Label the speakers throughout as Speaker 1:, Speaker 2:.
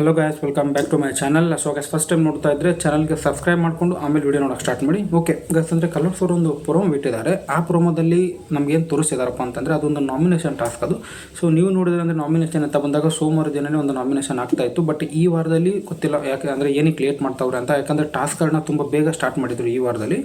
Speaker 1: Hello guys welcome back to my channel so first time ನೋಡ್ತಾ ಇದ್ರೆ ಚಾನಲ್ಗೆ subscribe ಮಾಡ್ಕೊಂಡು ಆಮೇಲೆ ವಿಡಿಯೋ ನೋಡೋಕೆ ಸ್ಟಾರ್ಟ್ ಮಾಡಿ. ಓಕೆ ಗೈಸ್ ಅಂದರೆ ಕಲರ್ಸ್ ಅವರು ಒಂದು ಪ್ರೊಮೋ ಬಿಟ್ಟಿದ್ದಾರೆ. ಆ ಪ್ರೊಮೋದಲ್ಲಿ ನಮಗೇನು ತೋರಿಸಿದಾರಪ್ಪ ಅಂತಂದರೆ ಅದೊಂದು ನಾಮಿನೇಷನ್ ಟಾಸ್ಕ್ ಅದು. ಸೊ ನೀವು ನೋಡಿದ್ರೆ ಅಂದರೆ ನಾಮಿನೇಷನ್ ಅಂತ ಬಂದಾಗ ಸೋಮವಾರ ದಿನನೇ ಒಂದು ನಾಮಿನೇಷನ್ ಆಗ್ತಾ ಇತ್ತು. ಬಟ್ ಈ ವಾರದಲ್ಲಿ ಗೊತ್ತಿಲ್ಲ ಯಾಕೆ ಅಂದರೆ ಏನಕ್ಕೆ ಲೇಟ್ ಮಾಡ್ತಾವ್ರೆ ಅಂತ. ಯಾಕಂದರೆ ಟಾಸ್ಕ್ಗಳನ್ನ ತುಂಬ ಬೇಗ ಸ್ಟಾರ್ಟ್ ಮಾಡಿದ್ರು ಈ ವಾರದಲ್ಲಿ.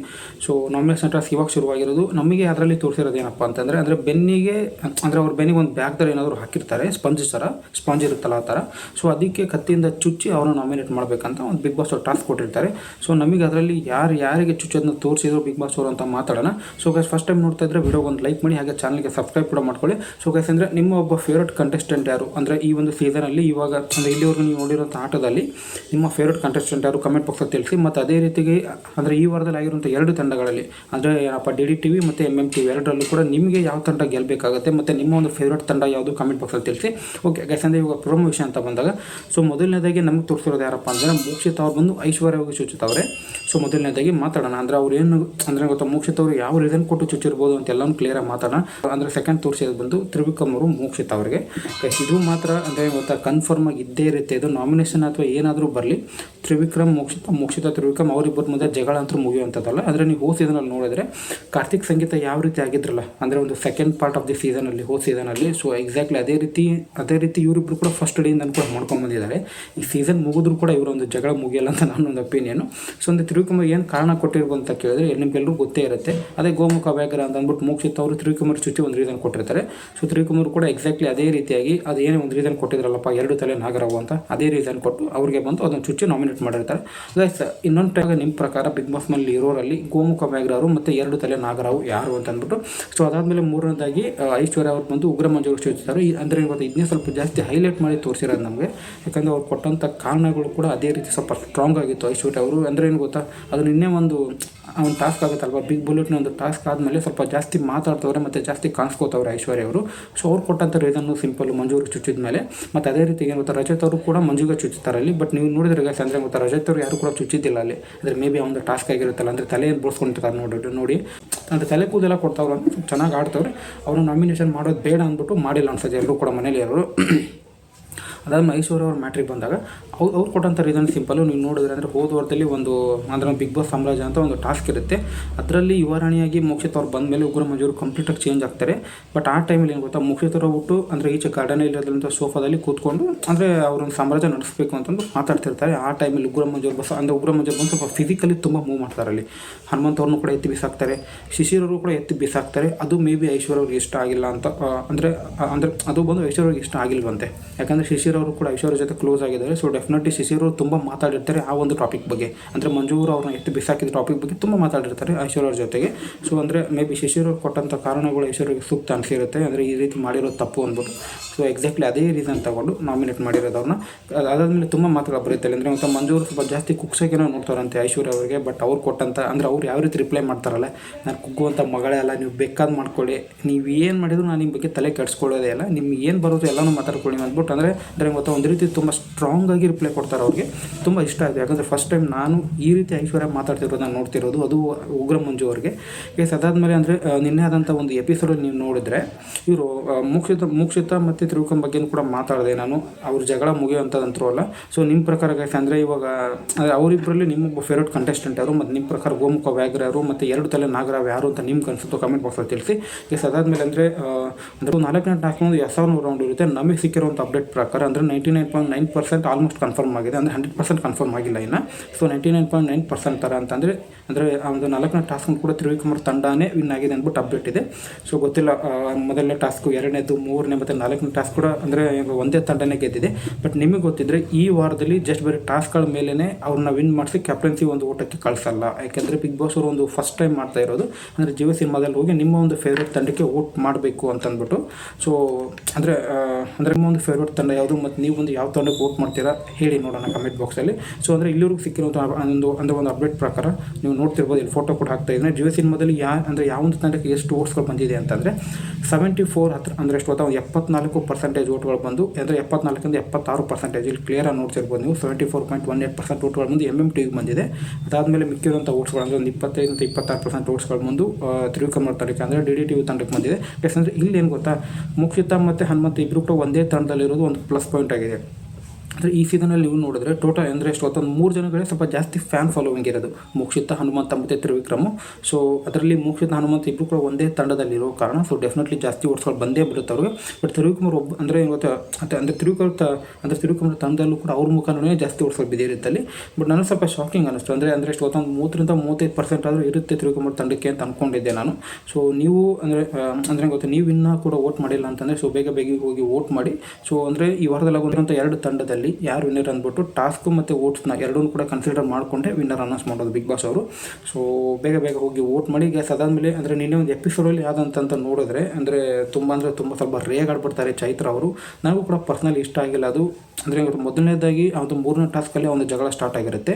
Speaker 1: ಸೊ ನಾಮಿನೇಷನ್ ಟಾಸ್ಕ್ ಇವಾಗ ಶುರುವಾಗಿರೋದು. ನಮಗೆ ಅದರಲ್ಲಿ ತೋರಿಸಿರೋದು ಏನಪ್ಪ ಅಂತಂದರೆ, ಅಂದರೆ ಬೆನ್ನಿಗೆ, ಅಂದರೆ ಅವ್ರ ಬೆನ್ನಿಗೆ ಒಂದು ಬ್ಯಾಗ್ದಲ್ಲಿ ಏನಾದರೂ ಹಾಕಿರ್ತಾರೆ, ಸ್ಪಂಜ್ ಥರ, ಸ್ಪಂಜ್ ಇರುತ್ತಲ್ಲ ಆ ಥರ. ಸೊ ಅದಕ್ಕೆ ಕತ್ತಿಯಿಂದ ಚುಚ್ಚಿ ಅವರನ್ನು ನಾಮಿನೇಟ್ ಮಾಡಬೇಕಂತ ಒಂದು ಬಿಗ್ ಬಾಸ್ ಅವ್ರು ಟಾಸ್ಕ್ ಕೊಟ್ಟಿರ್ತಾರೆ. ಸೊ ನಮಗೆ ಅದರಲ್ಲಿ ಯಾರು, ಯಾರಿಗೆ ಚುಚ್ಚೋದನ್ನ ತೋರಿಸಿದ್ರು ಬಿಗ್ ಬಾಸ್ ಅವರು ಅಂತ ಮಾತಾಡೋಣ. ಸೊ ಗೈಸ್ ಫಸ್ಟ್ ಟೈಮ್ ನೋಡ್ತಾ ಇದ್ರೆ ವಿಡಿಯೋಗೆ ಒಂದು ಲೈಕ್ ಮಾಡಿ, ಹಾಗೆ ಚಾನಲ್ಗೆ ಸಬ್ಸ್ಕ್ರೈಬ್ ಕೂಡ ಮಾಡ್ಕೊಳ್ಳಿ. ಸೊ ಗೈಸ್ ಅಂದರೆ ನಿಮ್ಮ ಒಬ್ಬ ಫೇವ್ರೇಟ್ ಕಂಟೆಸ್ಟೆಂಟ್ ಯಾರು? ಅಂದರೆ ಈ ಒಂದು ಸೀಸನಲ್ಲಿ ಇವಾಗ, ಅಂದರೆ ಇಲ್ಲಿವರೆಗೂ ನೀವು ನೋಡಿರೋಂಥ ಆಟದಲ್ಲಿ ನಿಮ್ಮ ಫೇವ್ರೇಟ್ ಕಂಟೆಸ್ಟೆಂಟ್ ಯಾರು? ಕಮೆಂಟ್ ಬಾಕ್ಸಲ್ಲಿ ತಿಳಿಸಿ. ಮತ್ತು ಅದೇ ರೀತಿಗೆ, ಅಂದರೆ ಈ ವಾರದಲ್ಲಿ ಆಗಿರುವಂಥ ಎರಡು ತಂಡಗಳಲ್ಲಿ, ಅಂದರೆ ಏನಪ್ಪ ಡಿ ಡಿ ಟಿ ವಿ ಮತ್ತು ಎಂ ಎಂ ಟಿ ವಿ ಎರಡರಲ್ಲೂ ಕೂಡ ನಿಮಗೆ ಯಾವ ತಂಡ ಗೆಲ್ಲಬೇಕಾಗುತ್ತೆ ಮತ್ತು ನಿಮ್ಮ ಒಂದು ಫೇವ್ರೇಟ್ ತಂಡ ಯಾವುದು? ಕಮೆಂಟ್ ಬಾಕ್ಸಲ್ಲಿ ತಿಳಿಸಿ. ಓಕೆ ಗೈಸ್ ಅಂದರೆ ಇವಾಗ ಪ್ರೊಮೋ ವಿಷಯ ಅಂತ ಬಂದಾಗ ಸೊ ಮೊದಲನೇದಾಗಿ ನಮಗೆ ತೋರಿಸಿರೋದು ಯಾರಪ್ಪ ಅಂದರೆ ಮೋಕ್ಷಿತ ಅವ್ರು ಬಂದು ಐಶ್ವರ್ಯವಾಗಿ ಚುಚ್ಚುತ್ತವ್ರೆ ಸೊ ಮೊದಲನೇದಾಗಿ ಮಾತಾಡೋಣ. ಅಂದರೆ ಅವ್ರು ಏನು ಅಂದರೆ ಗೊತ್ತಾ, ಮೋಕ್ಷಿತ ಅವರು ಯಾವ ರೀಸನ್ ಕೊಟ್ಟು ಚುಚ್ಚಿರ್ಬೋದು ಅಂತ ಎಲ್ಲನೂ ಕ್ಲಿಯರಾಗಿ ಮಾತಾಡೋಣ. ಅಂದರೆ ಸೆಕೆಂಡ್ ತೋರಿಸಿರೋದು ಬಂದು ತ್ರಿವಿಕ್ರಮ್ ಅವರು ಮೋಕ್ಷಿತ ಅವರಿಗೆ. ಇದು ಮಾತ್ರ ಅಂದರೆ ಗೊತ್ತಾ ಕನ್ಫರ್ಮ್ ಆಗಿ ಇದ್ದೇ ಇರುತ್ತೆ. ಇದು ನಾಮಿನೇಷನ್ ಅಥವಾ ಏನಾದರೂ ಬರಲಿ, ತ್ರಿವಿಕ್ರಮ್, ಮೋಕ್ಷಿತ ಮೋಕ್ಷಿತ, ತ್ರಿವಿಕ್ರಮ್ ಅವರಿಬ್ಬರ ಮುಂದೆ ಜಗಳ ಅಂತೂ ಮುಗಿಯುವಂಥದ್ದಲ್ಲ. ಅಂದರೆ ನೀವು ಹೋದ ಸೀಸನಲ್ಲಿ ನೋಡಿದ್ರೆ ಕಾರ್ತಿಕ್ ಸಂಗೀತ ಯಾವ ರೀತಿ ಆಗಿದ್ರಲ್ಲ, ಅಂದರೆ ಒಂದು ಸೆಕೆಂಡ್ ಪಾರ್ಟ್ ಆಫ್ ದಿ ಸೀಸನಲ್ಲಿ ಹೋದ ಸೀಸನಲ್ಲಿ ಸೊ ಎಕ್ಸಾಕ್ಟ್ಲಿ ಅದೇ ರೀತಿ ಅದೇ ರೀತಿ ಇವರಿಬ್ಬರು ಕೂಡ ಫಸ್ಟ್ ಡೇಯಿಂದ ಕೂಡ ಮಾಡ್ಕೊಂಡು ಬಂದಿದ್ದಾರೆ. ಈ ಸೀಸನ್ ಮುಗಿದ್ರು ಕೂಡ ಇವರೊಂದು ಜಗಳ ಮುಗಿಯಲ್ಲ ಅಂತ ನನ್ನ ಒಂದು ಒಪಿನಿಯನು ಸೊ ಒಂದು ತಿರುವಿಕುಮಾರ್ ಏನು ಕಾರಣ ಕೊಟ್ಟಿರ್ಬೋದು ಅಂತ ಕೇಳಿದ್ರೆ ನಿಮ್ಗೆಲ್ಲರೂ ಗೊತ್ತೇ ಇರುತ್ತೆ. ಅದೇ ಗೋಮುಖ ವ್ಯಾಘ್ರ ಅಂತ ಅಂದ್ಬಿಟ್ಟು ಮೋಕ್ಷಿತ್ ಅವರು ತಿರುವಿಕುಮಾರ್ ಚುಚ್ಚಿ ಒಂದು ರೀಸನ್ ಕೊಟ್ಟಿರ್ತಾರೆ. ಸೊ ತಿರುವಿಕುಮಾರ್ ಕೂಡ ಎಕ್ಸಾಕ್ಟ್ಲಿ ಅದೇ ರೀತಿಯಾಗಿ ಅದು ಏನೇ ಒಂದು ರೀಸನ್ ಕೊಟ್ಟಿದ್ರಲ್ಲಪ್ಪ, ಎರಡು ತಲೆ ನಾಗರಾವು ಅಂತ ಅದೇ ರೀಸನ್ ಕೊಟ್ಟು ಅವ್ರಿಗೆ ಬಂದು ಅದನ್ನು ಚುಚ್ಚಿ ನಾಮಿನೇಟ್ ಮಾಡಿರ್ತಾರೆ. ಗೈಸ್ ಇನ್ನೊಂದು ಟೈಮ್ ನಿಮ್ಮ ಪ್ರಕಾರ ಬಿಗ್ ಬಾಸ್ನಲ್ಲಿ ಇರೋರಲ್ಲಿ ಗೋಮುಖ ವ್ಯಾಘ್ರವರು ಮತ್ತು ಎರಡು ತಲೆ ನಾಗರಾವು ಯಾರು ಅಂತ ಅಂದ್ಬಿಟ್ಟು. ಸೊ ಅದಾದಮೇಲೆ ಮೂರನೇದಾಗಿ ಐಶ್ವರ್ಯ ಅವ್ರು ಬಂದು ಉಗ್ರ ಮಂಜೂರು ಚುಚ್ಚಿದ್ದಾರೆ ಅಂದರೆ ಇವತ್ತು ಇದನ್ನೇ ಸ್ವಲ್ಪ ಜಾಸ್ತಿ ಹೈಲೈಟ್ ಮಾಡಿ ತೋರಿಸಿರೋದು ನಮಗೆ. ಯಾಕಂದರೆ ಅವ್ರು ಕೊಟ್ಟಂಥ ಕಾರಣಗಳು ಕೂಡ ಅದೇ ರೀತಿ ಸ್ವಲ್ಪ ಸ್ಟ್ರಾಂಗ್ ಆಗಿತ್ತು ಐಶ್ವರ್ಯ ಅವರು. ಅಂದರೆ ಏನು ಗೊತ್ತಾ ಅದು ನಿನ್ನೆ ಒಂದು ಒಂದು ಟಾಸ್ಕ್ ಆಗುತ್ತಲ್ವ? ಬಿಗ್ ಬುಲೆಟ್ನ ಒಂದು ಟಾಸ್ಕ್ ಆದಮೇಲೆ ಸ್ವಲ್ಪ ಜಾಸ್ತಿ ಮಾತಾಡ್ತವ್ರೆ, ಮತ್ತು ಜಾಸ್ತಿ ಕಾಣಿಸ್ಕೋತವ್ರೆ ಐಶ್ವರ್ಯ ಅವರು. ಸೊ ಅವ್ರು ಕೊಟ್ಟಂಥ ರೀಸನ್ನು ಸಿಂಪಲ್ ಮಂಜೂರಿಗೆ ಚುಚ್ಚಿದ ಮೇಲೆ ಮತ್ತು ಅದೇ ರೀತಿ ಏನು ಗೊತ್ತಾ, ರಜತ್ ಅವರು ಕೂಡ ಮಂಜುಗ ಚುಚ್ಚುತ್ತಾರೆ ಅಲ್ಲಿ. ಬಟ್ ನೀವು ನೋಡಿದ್ರೆ ಗಾಸ್ ಅಂದರೆ ಗೊತ್ತಾ, ರಜತ್ ಅವರು ಯಾರು ಕೂಡ ಚುಚ್ಚಿದ್ದಿಲ್ಲ ಅಲ್ಲಿ. ಅಂದರೆ ಮೇ ಬಿ ಒಂದು ಟಾಸ್ಕ್ ಆಗಿರುತ್ತಲ್ಲ, ಅಂದರೆ ತಲೆ ಬೋಳ್ಸ್ಕೊಂಡಿರ್ತಾರೆ ನೋಡಿ ನೋಡಿ. ಅಂದರೆ ತಲೆ ಕೂದೆಲ್ಲ ಕೊಡ್ತಾವ್ರು, ಚೆನ್ನಾಗಿ ಆಡ್ತವ್ರೆ. ಅವರು ನಾಮಿನೇಷನ್ ಮಾಡೋದು ಬೇಡ ಅಂದ್ಬಿಟ್ಟು ಮಾಡಿಲ್ಲ ಅನ್ಸುತ್ತೆ ಎಲ್ಲರೂ ಕೂಡ ಮನೇಲಿ ಅವರು ಅದಾದ್ಮೇಲೆ ಐಶ್ವರ್ಯ ಅವ್ರ ಮ್ಯಾಟ್ರಿಗೆ ಬಂದಾಗ, ಅವ್ರು ಅವ್ರು ಕೊಟ್ಟಂಥ ರೀಸನ್ ಸಿಂಪಲ್ಲು ನೀವು ನೋಡಿದ್ರೆ ಅಂದರೆ ಹೋದ ವಾರದಲ್ಲಿ ಒಂದು ಅಂದರೆ ಬಿಗ್ ಬಾಸ್ ಸಾಮ್ರಾಜ್ಯ ಅಂತ ಒಂದು ಟಾಸ್ಕ್ ಇರುತ್ತೆ. ಅದರಲ್ಲಿ ಯುವರಾಣಿಯಾಗಿ ಮೋಕ್ಷಿತ್ ಅವ್ರು ಬಂದ ಮೇಲೆ ಉಗ್ರ ಮಂಜೂರು ಕಂಪ್ಲೀಟಾಗಿ ಚೇಂಜ್ ಆಗ್ತಾರೆ. ಬಟ್ ಆ ಟೈಮಲ್ಲಿ ಏನು ಗೊತ್ತಾ, ಮೋಕ್ಷಿತ್ ಅವ್ರು ಬಿಟ್ಟು ಅಂದರೆ ಈಚೆ ಗಾರ್ಡನ್ ಇರೋದ್ರಿಂದ ಸೋಫಾದಲ್ಲಿ ಕೂತ್ಕೊಂಡು ಅಂದರೆ ಅವ್ರೊಂದು ಸಾಮ್ರಾಜ್ಯ ನಡೆಸಬೇಕು ಅಂತಂದು ಮಾತಾಡ್ತಿರ್ತಾರೆ. ಆ ಟೈಮಲ್ಲಿ ಉಗ್ರ ಮಂಜೂರು ಬಸ್, ಅಂದರೆ ಉಗ್ರ ಮಂಜೂರು ಬಂದು ಸ್ವಲ್ಪ ಫಿಸಿಕಲಿ ತುಂಬ ಮೂವ್ ಮಾಡ್ತಾರೆ ಅಲ್ಲಿ. ಹನುಮಂತ ಅವ್ರನ್ನೂ ಕೂಡ ಎತ್ತಿ ಬಿಸಾಕ್ತಾರೆ. ಶಿಶಿರವರು ಕೂಡ ಎತ್ತಿ ಬಿಸಾಕ್ತಾರೆ. ಅದು ಮೇ ಬಿ ಐಶ್ವರ್ಯ ಅವ್ರಿಗೆ ಇಷ್ಟ ಆಗಿಲ್ಲ ಅಂತ ಅಂದರೆ ಅಂದರೆ ಅದು ಬಂದು ಐಶ್ವರ್ಯ ಅವ್ರಿಗೆ ಇಷ್ಟ ಆಗಿಲ್ವಂತೆ. ಯಾಕಂದರೆ ಶಿಶಿರ್ ಅವರು ಕೂಡ ಐಶ್ವರ್ಯ ಜೊತೆ ಕ್ಲೋಸ್ ಆಗಿದ್ದಾರೆ. ಸೊ ಡೆಫಿನೆಟ್ಲಿ ಶಿಶಿರ್ ಅವರು ತುಂಬ ಮಾತಾಡಿರ್ತಾರೆ ಆ ಒಂದು ಟಾಪಿಕ್ ಬಗ್ಗೆ. ಅಂದರೆ ಮಂಜೂರು ಅವ್ರನ್ನ ಎತ್ತಿ ಬಿಸಾಕಿದ ಟಾಪಿಕ್ ಬಗ್ಗೆ ತುಂಬ ಮಾತಾಡಿರ್ತಾರೆ ಐಶ್ವರ್ಯ ಅವ್ರ ಜೊತೆಗೆ. ಸೊ ಅಂದರೆ ಮೇ ಬಿ ಶಿಶಿರ್ ಅವ್ರು ಕೊಟ್ಟಂಥ ಕಾರಣಗಳು ಐಶ್ವರ್ಯಗೆ ಸೂಕ್ತ ಅನಿಸಿರುತ್ತೆ. ಅಂದರೆ ಈ ರೀತಿ ಮಾಡಿರೋದು ತಪ್ಪು ಅಂದ್ಬಿಟ್ಟು. ಸೊ ಎಕ್ಸಾಕ್ಟ್ಲಿ ಅದೇ ರೀಸನ್ ತಗೊಂಡು ನಾಮಿನೇಟ್ ಮಾಡಿರೋದು ಅವ್ರನ್ನ. ಅದಾದಮೇಲೆ ತುಂಬ ಮಾತುಗಳು ಬರುತ್ತೆ ಅಂದರೆ ಮತ್ತು ಮಂಜೂರು ಸ್ವಲ್ಪ ಜಾಸ್ತಿ ಕುಕ್ಸೋಕೇನೋ ನೋಡ್ತಾರಂತೆ ಐಶ್ವರ್ಯ ಅವರಿಗೆ ಬಟ್ ಅವ್ರು ಕೊಟ್ಟಂಥ ಅಂದರೆ ಅವ್ರು ಯಾವ ರೀತಿ ರಿಪ್ಲೈ ಮಾಡ್ತಾರಲ್ಲ, ನಾನು ಕುಗ್ಗುವಂಥ ಮಗಳೇ ಅಲ್ಲ, ನೀವು ಬೇಕಾದ ಮಾಡ್ಕೊಳ್ಳಿ. ನೀವು ಏನು ಮಾಡಿದ್ರು ನಾನು ನಿಮ್ಮ ಬಗ್ಗೆ ತಲೆ ಕೆಡಿಸ್ಕೊಳ್ಳೋದೇ ಇಲ್ಲ ನಿಮ್ಗೆ ಏನು ಬರೋದು ಎಲ್ಲನೂ ಮಾತಾಡ್ಕೊಳ್ಳಿ ಅಂದ್ಬಿಟ್ಟು. ಅಂದರೆ ಅಂದರೆ ಗೊತ್ತಾ? ಒಂದು ರೀತಿ ತುಂಬ ಸ್ಟ್ರಾಂಗ್ ಆಗಿ ರಿಪ್ಲೈ ಕೊಡ್ತಾರೆ ಅವ್ರಿಗೆ. ತುಂಬ ಇಷ್ಟ ಆಯಿತು. ಯಾಕಂದರೆ ಫಸ್ಟ್ ಟೈಮ್ ನಾನು ಈ ರೀತಿ ಐಶ್ವರ್ಯ ಮಾತಾಡ್ತಿರೋದನ್ನ ನೋಡ್ತಿರೋದು. ಅದು ಉಗ್ರ ಮಂಜು ಅವ್ರಿಗೆ. ಎಸ್ ಅದಾದಮೇಲೆ ಅಂದರೆ ನಿನ್ನೆ ಆದಂಥ ಒಂದು ಎಪಿಸೋಡಲ್ಲಿ ನೀವು ನೋಡಿದ್ರೆ, ಇವರು ಮುಕ್ಷಿತ ಮುಕ್ಷಿತ ಮತ್ತು ತ್ರಿವಿಕ್ರಮ್ ಬಗ್ಗೆನೂ ಕೂಡ ಮಾತಾಡಿದೆ. ನಾನು ಅವ್ರ ಜಗಳ ಮುಗಿಯುವಂಥದ್ದಂತರೂ ಅಲ್ಲ. ಸೊ ನಿಮ್ಮ ಪ್ರಕಾರ ಗೈಸ್ ಅಂದರೆ ಇವಾಗ ಅವರಿಬ್ಬರಲ್ಲಿ ನಿಮ್ಮೊಬ್ಬ ಫೇವ್ರೇಟ್ ಕಂಟೆಸ್ಟೆಂಟ್ ಯಾರು ಮತ್ತು ನಿಮ್ಮ ಪ್ರಕಾರ ಗೋಮುಖ ವ್ಯಾಘ್ರ ಯಾರು ಮತ್ತು ಎರಡು ತಲೆ ನಾಗರಾವ್ ಯಾರು ಅಂತ ನಿಮ್ಗೆ ಅನ್ಸುತ್ತೋ ಕಮೆಂಟ್ ಬಾಕ್ಸಲ್ಲಿ ತಿಳಿಸಿ. ಎಸ್ ಅದಾದಮೇಲೆ ಅಂದರೆ ಅಂದರೆ ನಾಲ್ಕನೇ ನಾಲ್ಕು ಗಂಟೆ ಹಾಕೊಂಡು ಎರಡು ಸಾವಿರ ರೌಂಡ್ ಇರುತ್ತೆ. ನಮಗೆ ಸಿಕ್ಕಿರುವಂಥ ಅಪ್ಡೇಟ್ ಪ್ರಕಾರ ಅಂದರೆ ninety nine point nine percent almost confirm ಆಗಿದೆ. ಅಂದರೆ ಹಂಡ್ರೆಡ್ ಪರ್ಸೆಂಟ್ ಕನ್ಫರ್ಮ್ ಆಗಿಲ್ಲ ಇನ್ನು. So ninety nine point nine percent ಥರ ಅಂತಂದರೆ, ಅಂದರೆ ಒಂದು ನಾಲ್ಕನೇ ಟಾಸ್ಕ್ ಕೂಡ ತ್ರಿವಿಕ್ರಮರ್ ತಂಡನೇ ವಿನ್ ಆಗಿದೆ ಅಂದ್ಬಿಟ್ಟು ಅಪ್ಡೇಟ್ ಇದೆ. ಸೊ ಗೊತ್ತಿಲ್ಲ ಮೊದಲನೇ ಟಾಸ್ಕು ಎರಡನೇದು, ಮೂರನೇ ಮತ್ತು ನಾಲ್ಕನೇ ಟಾಸ್ಕ್ ಕೂಡ ಅಂದರೆ ಒಂದೇ ತಂಡನೇ ಗೆದ್ದಿದೆ. ಬಟ್ ನಿಮಗೆ ಗೊತ್ತಿದ್ರೆ, ಈ ವಾರದಲ್ಲಿ ಜಸ್ಟ್ ಬರೀ ಟಾಸ್ಕ್ಗಳ ಮೇಲೇ ಅವ್ರನ್ನ ವಿನ್ ಮಾಡಿಸಿ ಕ್ಯಾಪ್ಟನ್ಸಿ ಒಂದು ಓಟಕ್ಕೆ ಕಳಿಸಲ್ಲ. ಯಾಕೆಂದರೆ ಬಿಗ್ ಬಾಸ್ ಅವರು ಒಂದು ಫಸ್ಟ್ ಟೈಮ್ ಮಾಡ್ತಾ ಇರೋದು. ಅಂದರೆ ಜಿಯೋ ಸಿನಿಮಾದಲ್ಲಿ ಹೋಗಿ ನಿಮ್ಮ ಒಂದು ಫೇವ್ರೆಟ್ ತಂಡಕ್ಕೆ ವೋಟ್ ಮಾಡಬೇಕು ಅಂತಂದ್ಬಿಟ್ಟು. ಸೊ ಅಂದರೆ ಅಂದರೆ ನಿಮ್ಮ ಒಂದು ಫೇವ್ರೆಟ್ ತಂಡ ಯಾವುದು ಮತ್ತು ನೀವು ಒಂದು ಯಾವ ತಂಡಕ್ಕೆ ವೋಟ್ ಮಾಡ್ತೀರಾ ಹೇಳಿ ನೋಡೋಣ ಕಮೆಂಟ್ ಬಾಕ್ಸಲ್ಲಿ ಸೊ ಅಂದರೆ ಇಲ್ಲಿವರೆಗೂ ಸಿಕ್ಕಿರುವಂಥ ಒಂದು, ಅಂದರೆ ಒಂದು ಅಪ್ಡೇಟ್ ಪ್ರಕಾರ ನೀವು ನೋಡ್ತಿರ್ಬೋದು, ಇಲ್ಲಿ ಫೋಟೋ ಕೂಡ ಹಾಕ್ತಾ ಇದ್ದೀನಿ ಜಿಯೋ ಸಿನಿಮಾದಲ್ಲಿ ಯಾ, ಅಂದರೆ ಯಾವೊಂದು ತಂಡಕ್ಕೆ ಎಷ್ಟು ವೋಟ್ಸ್ಗಳು ಬಂದಿದೆ ಅಂತಂದರೆ ಸೆವೆಂಟಿ ಫೋರ್ ಹತ್ರ, ಅಂದರೆ ಎಷ್ಟು ಗೊತ್ತಾ ಒಂದು ಎಪ್ಪತ್ನಾಲ್ಕು ಪರ್ಸೆಂಟೇಜ್ ವೋಟ್ಗಳು ಬಂದು, ಅಂದರೆ ಎಪ್ಪತ್ನಾಲ್ಕರಿಂದ ಎಪ್ಪತ್ತಾರು ಪರ್ಸೆಂಟೇಜ್ ಇಲ್ಲಿ ಕ್ಲಿಯರಾಗಿ ನೋಡ್ತಿರ್ಬೋದು ನೀವು. Seventy four point one eight percent ಓಟ್ಗಳು ಬಂದು ಎಂ ಎಂ ಟಿಗೆ ಬಂದಿದೆ. ಅದಾದಮೇಲೆ ಮಿಕ್ಕಿರುವಂಥ ವೋಟ್ಸ್ಗಳು ಅಂದರೆ ಒಂದು ಇಪ್ಪತ್ತೈದರಿಂದ ಇಪ್ಪತ್ತಾರು ಪರ್ಸೆಂಟ್ ಓಟ್ಸ್ಗಳು ಬಂದು ತ್ರಿವಿಕ್ರಮರ್ ತಾಲೂಕು ಅಂದರೆ ಡಿ ಡಿ ಟಿ ತಂಡಕ್ಕೆ ಬಂದಿದೆ. ಯಾಕಂದರೆ ಇಲ್ಲಿ ಏನು ಗೊತ್ತಾ, ಮುಕ್ಷಿತ ಮತ್ತು ಹನುಮಂತ ಇಬ್ಬರು ಕೂಡ ಒಂದೇ ತಂಡದಲ್ಲಿರೋದು ಒಂದು ಪ್ಲಸ್ ಪಾಯಿಂಟ್ ಆಗಿದೆ. ಅಂದರೆ ಈ ಸೀಸನಲ್ಲಿ ನೀವು ನೋಡಿದ್ರೆ ಟೋಟಲ್ ಅಂದರೆ ಎಷ್ಟು ಒಂದು ಮೂರು ಜನಗಳೇ ಸ್ವಲ್ಪ ಜಾಸ್ತಿ ಫ್ಯಾನ್ ಫಾಲೋವಿಂಗ್ ಇರೋದು. ಮುಕ್ಷಿತ, ಹನುಮಂತ ಮತ್ತು ತ್ರಿವಿಕ್ರಮ. ಸೊ ಅದರಲ್ಲಿ ಮುಕ್ಷಿತ, ಹನುಮಂತ ಇಬ್ಬರು ಕೂಡ ಒಂದೇ ತಂಡದಲ್ಲಿರೋ ಕಾರಣ ಸೊ ಡೆಫಿನೆಟ್ಲಿ ಜಾಸ್ತಿ ಓಡಿಸ್ಕೊಂಡು ಬಂದೇ ಬಿಡುತ್ತೆ ಅವ್ರಿಗೆ. ಬಟ್ ತ್ರಿವಿಕುಮಾರ್ ಒಬ್ಬ ಅಂದರೆ ಇವತ್ತು ಮತ್ತು ಅಂದರೆ ತ್ರಿವಿಕುಮಾರ್ ತ, ಅಂದರೆ ತ್ರಿವಿಕ್ರಮರ ತಂಡದಲ್ಲೂ ಕೂಡ ಅವ್ರ ಮುಖಾನೇ ಜಾಸ್ತಿ ಓಡಿಸ್ಕೊಂಡು ಬಿದ್ದಿರುತ್ತಲ್ಲಿ ಬಟ್ ನನಗೆ ಸ್ವಲ್ಪ ಶಾಕಿಂಗ್ ಅನ್ನಿಸ್ತು. ಅಂದರೆ ಅಂದರೆ ಎಷ್ಟು ಒಂದು ಮೂವತ್ತರಿಂದ ಮೂವತ್ತೈದು ಪರ್ಸೆಂಟ್ ಆದರೂ ಇರುತ್ತೆ ತ್ರಿವಿಕುಮಾರ್ ತಂಡಕ್ಕೆ ಅಂತ ಅಂದ್ಕೊಂಡಿದ್ದೆ ನಾನು. ಸೊ ನೀವು ಅಂದರೆ ಅಂದರೆ ಗೊತ್ತು, ನೀವು ಇನ್ನೂ ಕೂಡ ವೋಟ್ ಮಾಡಿಲ್ಲ ಅಂತಂದರೆ ಸೊ ಬೇಗ ಬೇಗ ಹೋಗಿ ವೋಟ್ ಮಾಡಿ. ಸೊ ಅಂದರೆ ಈ ವಾರದಲ್ಲಿ ಆಗುವಂಥ ಎರಡು ತಂಡದಲ್ಲಿ ಯಾರು ವಿನ್ನರ್ ಅಂದ್ಬಿಟ್ಟು ಟಾಸ್ಕು ಮತ್ತು ಓಟ್ಸ್ನ ಎರಡೂ ಕೂಡ ಕನ್ಸಿಡರ್ ಮಾಡಿಕೊಂಡೆ ವಿನ್ನರ್ ಅನೌನ್ಸ್ ಮಾಡೋದು ಬಿಗ್ ಬಾಸ್ ಅವರು. ಸೊ ಬೇಗ ಬೇಗ ಹೋಗಿ ವೋಟ್ ಮಾಡಿ ಗ್ಯಾಸ್ ಅದಾದಮೇಲೆ ಅಂದರೆ ನಿನ್ನೆ ಒಂದು ಎಪಿಸೋಡಲ್ಲಿ ಯಾವ್ದಂತ ನೋಡಿದ್ರೆ ಅಂದರೆ ತುಂಬ ಅಂದರೆ ತುಂಬ ಸ್ವಲ್ಪ ರೇಗಾಡ್ಬಿಡ್ತಾರೆ ಚೈತ್ರ ಅವರು. ನನಗೂ ಕೂಡ ಪರ್ಸ್ನಲಿ ಇಷ್ಟ ಆಗಿಲ್ಲ ಅದು. ಅಂದರೆ ಮೊದಲನೇದಾಗಿ ಅದು ಮೂರನೇ ಟಾಸ್ಕಲ್ಲಿ ಒಂದು ಜಗಳ ಸ್ಟಾರ್ಟ್ ಆಗಿರುತ್ತೆ.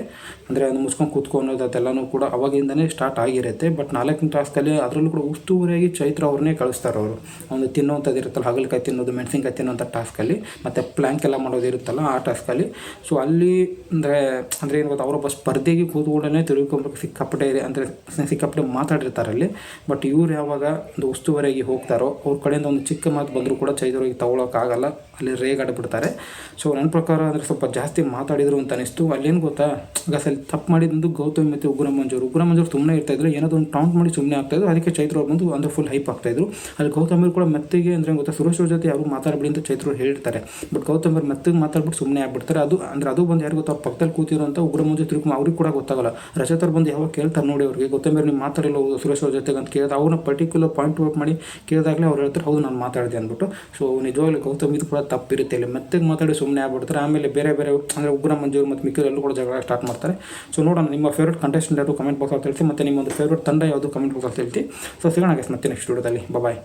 Speaker 1: ಅಂದರೆ ಅದು ಮುಸ್ಕೊಂಡು ಕೂತ್ಕೊ ಅನ್ನೋದು ಅದೆಲ್ಲನೂ ಕೂಡ ಅವಾಗಿಂದನೇ ಸ್ಟಾರ್ಟ್ ಆಗಿರುತ್ತೆ. ಬಟ್ ನಾಲ್ಕನೇ ಟಾಸ್ಕಲ್ಲಿ ಅದರಲ್ಲೂ ಕೂಡ ಉಸ್ತುವಾರಿಯಾಗಿ ಚೈತ್ರ ಅವ್ರನ್ನೇ ಕಳಿಸ್ತಾರೆ ಅವರು. ಒಂದು ತಿನ್ನುವಂಥದ್ದು ಇರುತ್ತಲ್ಲ, ಹಾಗಲಕಾಯಿ ತಿನ್ನೋದು, ಮೆಣಸಿನ್ಕಾಯಿ ತಿನ್ನೋಂಥ ಟಾಸ್ಕಲ್ಲಿ ಮತ್ತು ಪ್ಲ್ಯಾಂಕ್ ಎಲ್ಲ ಮಾಡೋದು ಇರುತ್ತಲ್ಲ, ಆ ಟಾಸ್ಕಲ್ಲಿ ಸೊ ಅಲ್ಲಿ. ಅಂದರೆ ಅಂದರೆ ಏನು ಗೊತ್ತಾ, ಅವರೊಬ್ಬ ಸ್ಪರ್ಧೆಗೆ ಕೂತ್ಕೊಂಡೇ ತಿಳ್ಕೊಂಬೇಕು, ಸಿಕ್ಕಾಪಟ್ಟೆ ಅಂದರೆ ಸಿಕ್ಕಾಪಟ್ಟೆ ಮಾತಾಡಿರ್ತಾರೆ ಅಲ್ಲಿ. ಬಟ್ ಇವ್ರು ಯಾವಾಗ ಒಂದು ಉಸ್ತುವಾರಿಯಾಗಿ ಹೋಗ್ತಾರೋ, ಅವ್ರ ಕಡೆಯಿಂದ ಒಂದು ಚಿಕ್ಕ ಮಾತು ಬಂದರೂ ಕೂಡ ಚೈದರಿಗೆ ತೊಗೊಳೋಕ್ಕಾಗಲ್ಲ ಅಲ್ಲಿ ರೇಗಾಡ್ಬಿಡ್ತಾರೆ ಸೊ ನನ್ನ ಪ್ರಕಾರ ಅಂದರೆ ಸ್ವಲ್ಪ ಜಾಸ್ತಿ ಮಾತಾಡಿದ್ರು ಅಂತ ಅನಿಸ್ತು. ಅಲ್ಲೇನು ಗೊತ್ತಾ ಅಲ್ಲಿ ತಪ್ಪು ಮಾಡಿದ್ದು ಗೌತಮ್ ಮತ್ತು ಉಗ್ರ ಮಂಜೂರು ಉಗ್ರ ಮಂಜೂರು ಸುಮ್ಮನೆ ಇರ್ತಾಯಿದ್ರು ಏನಾದರೂ ಒಂದು ಟೌಂಟ್ ಮಾಡಿ ಸುಮ್ಮನೆ ಆಗ್ತಾಯಿದ್ರು ಅದಕ್ಕೆ ಚೈತ್ರ ಅವ್ರು ಬಂದು ಅಂದರೆ ಫುಲ್ ಹೈಪ್ ಆಗ್ತಾಯಿದ್ರು ಅಲ್ಲಿ ಗೌತಮರು ಕೂಡ ಮೆತ್ತಿಗೆ ಅಂದರೆ ಗೊತ್ತಾ, ಸುರೇಶ್ ಅವ್ರ ಜೊತೆ ಯಾರು ಮಾತಾಡಬೇಡಿ ಅಂತ ಚೈತ್ರ ಹೇಳ್ತಾರೆ ಬಟ್ ಗೌತಮರು ಮೆತ್ತಿಗೆ ಮಾತಾಡ್ಬಿಟ್ಟು ಸುಮ್ಮನೆ ಆಗ್ಬಿಡ್ತಾರೆ. ಅದು ಅಂದರೆ ಅದು ಬಂದು ಯಾರು ಗೊತ್ತಾ ಪಕ್ಕದಲ್ಲಿ ಕೂತಿರೋಂಥ ಉಗ್ರ ಮುಂದೆ ತಿರುಕು ಅವ್ರಿಗೆ ಕೂಡ ಗೊತ್ತಾಗಲ್ಲ. ರಜತ್ ಬಂದು ಯಾವಾಗ ಕೇಳ್ತಾರೆ ನೋಡಿ ಅವ್ರಿಗೆ. ಗೊತ್ತಂಬರಿ ನೀವು ಮಾತಾಡಿಲ್ಲ ಸುರೇಶ್ ಅವ್ರ ಜೊತೆಗೆ ಅಂತ ಕೇಳಿದ ಅವ್ರನ್ನ ಪರ್ಟಿಕ್ಯುಲರ್ ಪಾಯಿಂಟ್ ಔಟ್ ಮಾಡಿ ಕೇಳಿದಾಗಲೇ ಅವ್ರು ಹೇಳ್ತಾರೆ, ಹೌದು, ನಾನು ಮಾತಾಡಿದೆ ಅಂದ್ಬಿಟ್ಟು. ಸೊ ನಿಜವಾಗ್ಲೂ ಗೌತಮ್, ಇದು ಕೂಡ ತಪ್ಪಿರುತ್ತೆ. ಇಲ್ಲಿ ಮೆತ್ತಗೆ ಮಾತಾಡಿ ಸುಮ್ಮನೆ ಆಗ್ಬಿಡ್ತಾರೆ. ಆಮೇಲೆ ಬೇರೆ ಬೇರೆ ಅಂದರೆ ಉಗ್ರ ಮಂಜೂರು ಮತ್ತು ಎಲ್ಲೂ ಕೂಡ ಜಗಳ ಸ್ಟಾರ್ಟ್ ಮಾಡ್ತಾರೆ. ಸೊ ನೋಡೋಣ, ನಿಮ್ಮ ಫೇವ್ರೇಟ್ ಕಂಟೆಸ್ಟೆಂಟ್ ಯಾರು? ಕಮೆಂಟ್ ಬಾಕ್ಸಲ್ಲಿ ತಿಳಿಸಿ ಮತ್ತು ನಿಮ್ಮ ಒಂದು ಫೇವ್ರೇಟ್ ತಂಡ ಯಾವುದು? ಕಮೆಂಟ್ ಬಾಕ್ಸಲ್ಲಿ ತಿಳಿಸಿ ಸೊ ಸಿಗೋಣ ಮತ್ತೆ ನೆಕ್ಸ್ಟ್ ವಿಡಿಯೋದಲ್ಲಿ ಬಾಯ್